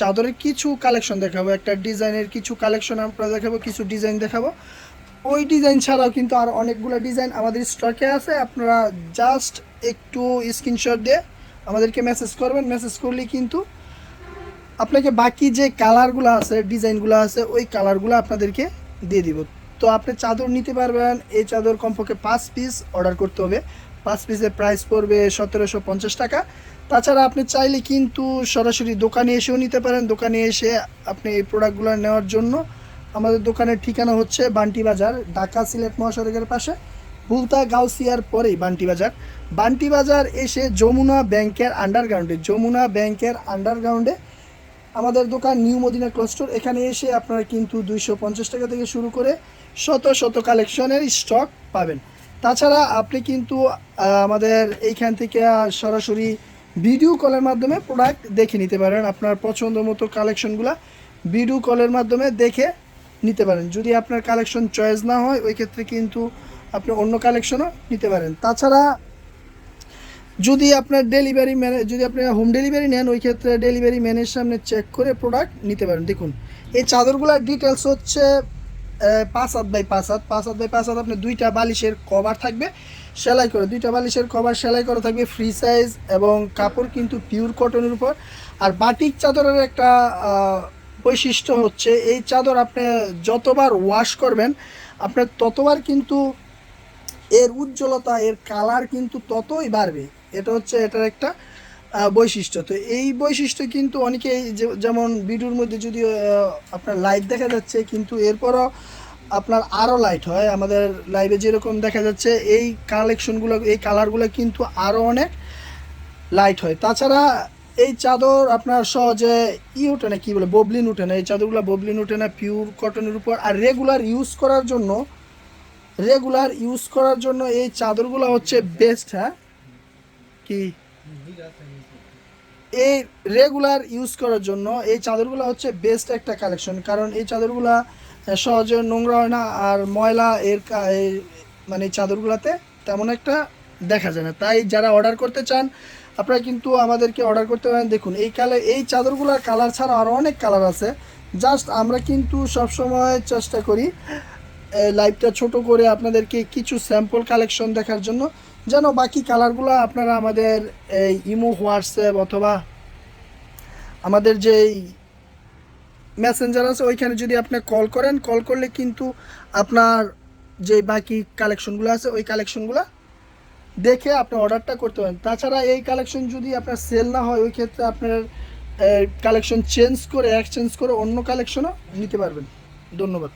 চাদরের কিছু কালেকশন দেখাবো, একটা ডিজাইনের কিছু কালেকশন আমরা দেখাবো, কিছু ডিজাইন দেখাবো। ওই ডিজাইন ছাড়াও কিন্তু আর অনেকগুলো ডিজাইন আমাদের স্টকে আছে, আপনারা জাস্ট একটু স্ক্রিনশট দিয়ে আমাদেরকে মেসেজ করবেন। মেসেজ করলে কিন্তু আপনাকে বাকি যে কালারগুলো আছে, ডিজাইনগুলো আছে, ওই কালারগুলো আপনাদেরকে দিয়ে দিব। তো আপনি চাদর নিতে পারবেন, এই চাদর কমপক্ষে পাঁচ পিস অর্ডার করতে হবে। পাঁচ পিসের প্রাইস পড়বে সতেরোশো পঞ্চাশ টাকা। তাছাড়া আপনি চাইলে কিন্তু সরাসরি দোকানে এসেও নিতে পারেন। দোকানে এসে আপনি এই প্রোডাক্টগুলো নেওয়ার জন্য। আমাদের দোকানের ঠিকানা হচ্ছে বান্টি বাজার, ঢাকা সিলেট মহাসড়কের পাশে। ভুলতা গাউসিয়ার পরেই বান্টি বাজার। বান্টি বাজার এসে যমুনা ব্যাংকের আন্ডারগ্রাউন্ডে যমুনা ব্যাংকের আন্ডারগ্রাউন্ডে আমাদের দোকান নিউ মদিনা ক্লস্টোর এখানে এসে আপনারা কিন্তু দুইশো পঞ্চাশ টাকা থেকে শুরু করে শত শত কালেকশনের স্টক পাবেন। তাছাড়া আপনি কিন্তু আমাদের এইখান থেকে সরাসরি ভিডিও কলের মাধ্যমে প্রোডাক্ট দেখে নিতে পারেন, আপনার পছন্দ মতো কালেকশনগুলো ভিডিও কলের মাধ্যমে দেখে নিতে পারেন। যদি আপনার কালেকশন চয়েস না হয়, ওই ক্ষেত্রে কিন্তু আপনি অন্য কালেকশনও নিতে পারেন। তাছাড়া, যদি আপনার ডেলিভারি ম্যানে যদি আপনি হোম ডেলিভারি নেন, ওই ক্ষেত্রে ডেলিভারি ম্যানের সামনে চেক করে প্রোডাক্ট নিতে পারেন। দেখুন, এই চাদরগুলোর ডিটেলস হচ্ছে পাঁচ হাত বাই পাঁচ হাত। পাঁচ হাত বাই পাঁচ হাত আপনার দুইটা বালিশের কভার থাকবে। সেলাই করে। দুইটা বালিশের কভার সেলাই করা থাকবে ফ্রি সাইজ এবং কাপড় কিন্তু পিওর কটনের উপর। আর বাটিক চাদরের একটা বৈশিষ্ট্য হচ্ছে এই চাদর আপনি যতবার ওয়াশ করবেন আপনার ততবার কিন্তু এর উজ্জ্বলতা, এর কালার কিন্তু ততই বাড়বে। এটা হচ্ছে, এটার একটা বৈশিষ্ট্য। তো এই বৈশিষ্ট্য কিন্তু অনেকেই যেমন ভিডিওর মধ্যে যদি আপনার লাইট দেখা যাচ্ছে, কিন্তু এরপরও আপনার আরও লাইট হয়। আমাদের লাইভে যেরকম দেখা যাচ্ছে, এই কালেকশনগুলো এই কালারগুলো কিন্তু আরও অনেক লাইট হয়। তাছাড়া এই চাদর আপনার সহজে ই ওঠে না, কী বলে ববলিন ওঠে না। এই চাদরগুলো ববলিন ওঠে না পিওর কটনের উপর। আর রেগুলার ইউজ করার জন্য রেগুলার ইউজ করার জন্য এই চাদরগুলো হচ্ছে বেস্ট হ্যাঁ? কি? এই রেগুলার ইউজ করার জন্য এই চাদরগুলো হচ্ছে বেস্ট একটা কালেকশন কারণ এই চাদরগুলা সহজে নোংরা হয় না, আর ময়লা এর মানে চাদরগুলোতে তেমন একটা দেখা যায় না। তাই যারা অর্ডার করতে চান, আপনারা কিন্তু আমাদেরকে অর্ডার করতে পারেন। দেখুন, এই কালার এই চাদরগুলোর কালার ছাড়া আরও অনেক কালার আছে। জাস্ট আমরা কিন্তু সবসময় চেষ্টা করি লাইভটা ছোট করে আপনাদেরকে কিছু স্যাম্পল কালেকশন দেখার জন্য, যেন বাকি কালারগুলো আপনারা আমাদের এই ইমো হোয়াটসঅ্যাপ অথবা আমাদের যেই মেসেঞ্জার আছে, ওইখানে যদি আপনি কল করেন কল করলে কিন্তু আপনার যে বাকি কালেকশনগুলো আছে, ওই কালেকশনগুলো দেখে আপনি অর্ডারটা করতে পারেন। তাছাড়া এই কালেকশন যদি আপনার সেল না হয়, ওই ক্ষেত্রে আপনার কালেকশন চেঞ্জ করে এক্সচেঞ্জ করে অন্য কালেকশনও নিতে পারবেন। ধন্যবাদ।